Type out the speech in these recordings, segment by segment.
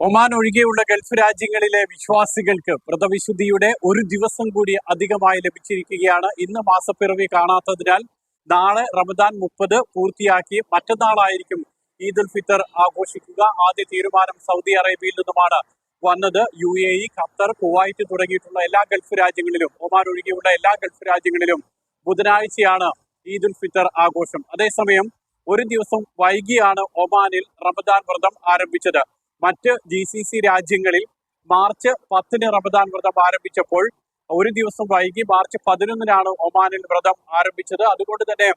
Oman ഒഴികെയുള്ള Gulf രാജ്യങ്ങളിലെ വിശ്വാസികൾക്ക് വ്രതവിശുദ്ധിയുടെ ഒരു ദിവസം കൂടി അധികമായി ലഭിച്ചിരിക്കുകയാണ്. ഇന്ന് മാസപ്പിറവി കാണാത്തതിനാൽ നാളെ റമദാൻ മുപ്പത് പൂർത്തിയാക്കി മറ്റന്നാളായിരിക്കും ഈദ് ഉൽ ഫിത്തർ ആഘോഷിക്കുക. ആദ്യ തീരുമാനം സൗദി അറേബ്യയിൽ നിന്നുമാണ് വന്നത്. U A E Qatar Kuwait തുടങ്ങിയിട്ടുള്ള എല്ലാ ഗൾഫ് രാജ്യങ്ങളിലും ഒമാൻ ഒഴികെയുള്ള എല്ലാ ഗൾഫ് രാജ്യങ്ങളിലും ബുധനാഴ്ചയാണ് ഈദ് ഉൽ ഫിത്തർ ആഘോഷം. അതേസമയം ഒരു ദിവസം വൈകിയാണ് ഒമാനിൽ റമദാൻ വ്രതം ആരംഭിച്ചത്. മറ്റ് ജി സി സി രാജ്യങ്ങളിൽ മാർച്ച് പത്തിന് റമദാൻ വ്രതം ആരംഭിച്ചപ്പോൾ ഒരു ദിവസം വൈകി മാർച്ച് പതിനൊന്നിനാണ് ഒമാനിൽ വ്രതം ആരംഭിച്ചത്. അതുകൊണ്ട് തന്നെ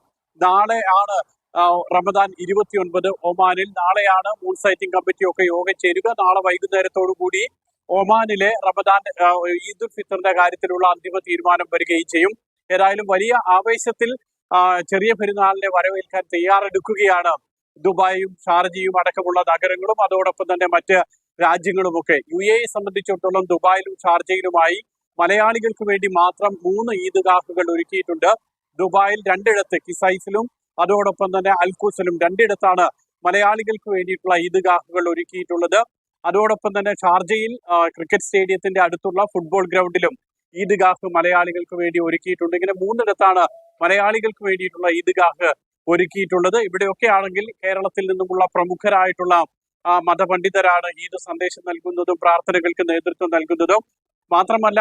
നാളെ ആണ് റമദാൻ ഇരുപത്തിയൊൻപത് ഒമാനിൽ നാളെയാണ് മൂൺ സൈറ്റിംഗ് കമ്മിറ്റിയൊക്കെ യോഗം ചേരുക. നാളെ വൈകുന്നേരത്തോടു കൂടി ഒമാനിലെ റമദാൻ ഈദുൽ ഫിത്തറിന്റെ കാര്യത്തിലുള്ള അന്തിമ തീരുമാനം വരികയും ചെയ്യും. ഏതായാലും വലിയ ആവേശത്തിൽ ചെറിയ പെരുന്നാളിനെ വരവേൽക്കാൻ തയ്യാറെടുക്കുകയാണ് ദുബായും ഷാർജയും അടക്കമുള്ള നഗരങ്ങളും അതോടൊപ്പം തന്നെ മറ്റ് രാജ്യങ്ങളുമൊക്കെ. യു എ സംബന്ധിച്ചിടത്തോളം ദുബായിലും ഷാർജയിലുമായി മലയാളികൾക്ക് വേണ്ടി മാത്രം മൂന്ന് ഈദ്ഗാഹുകൾ ഒരുക്കിയിട്ടുണ്ട്. ദുബായിൽ രണ്ടിടത്ത് കിസൈസിലും അതോടൊപ്പം തന്നെ അൽക്കൂസിലും രണ്ടിടത്താണ് മലയാളികൾക്ക് വേണ്ടിയിട്ടുള്ള ഈദ്ഗാഹുകൾ ഒരുക്കിയിട്ടുള്ളത്. അതോടൊപ്പം തന്നെ ഷാർജയിൽ ക്രിക്കറ്റ് സ്റ്റേഡിയത്തിന്റെ അടുത്തുള്ള ഫുട്ബോൾ ഗ്രൗണ്ടിലും ഈദ്ഗാഹ് മലയാളികൾക്ക് വേണ്ടി ഒരുക്കിയിട്ടുണ്ട്. ഇങ്ങനെ മൂന്നിടത്താണ് മലയാളികൾക്ക് വേണ്ടിയിട്ടുള്ള ഈദ്ഗാഹ് ഒരുക്കിയിട്ടുള്ളത്. ഇവിടെയൊക്കെ ആണെങ്കിൽ കേരളത്തിൽ നിന്നുമുള്ള പ്രമുഖരായിട്ടുള്ള മതപണ്ഡിതരാണ് ഈദ് സന്ദേശം നൽകുന്നതും പ്രാർത്ഥനകൾക്ക് നേതൃത്വം നൽകുന്നതും. മാത്രമല്ല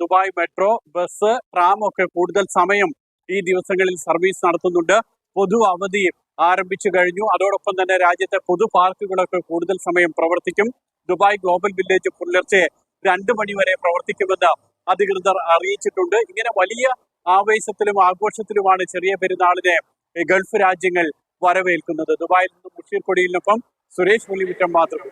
ദുബായ് മെട്രോ ബസ് ട്രാം ഒക്കെ കൂടുതൽ സമയം ഈ ദിവസങ്ങളിൽ സർവീസ് നടത്തുന്നുണ്ട്. പൊതു അവധി ആരംഭിച്ചു കഴിഞ്ഞു. അതോടൊപ്പം തന്നെ രാജ്യത്തെ പൊതു പാർക്കുകളൊക്കെ കൂടുതൽ സമയം പ്രവർത്തിക്കും. ദുബായ് ഗ്ലോബൽ വില്ലേജ് പുലർച്ചെ രണ്ടു മണി വരെ പ്രവർത്തിക്കുമെന്ന് അധികൃതർ അറിയിച്ചിട്ടുണ്ട്. ഇങ്ങനെ വലിയ ആവേശത്തിലും ആഘോഷത്തിലുമാണ് ചെറിയ പെരുന്നാളിനെ ഗൾഫ് രാജ്യങ്ങൾ വരവേൽക്കുന്നത് ദുബായിൽ നിന്നും മുഷീർ കൊടിയിലിനൊപ്പം സുരേഷ് പുലിമുറ്റം മാത്രം.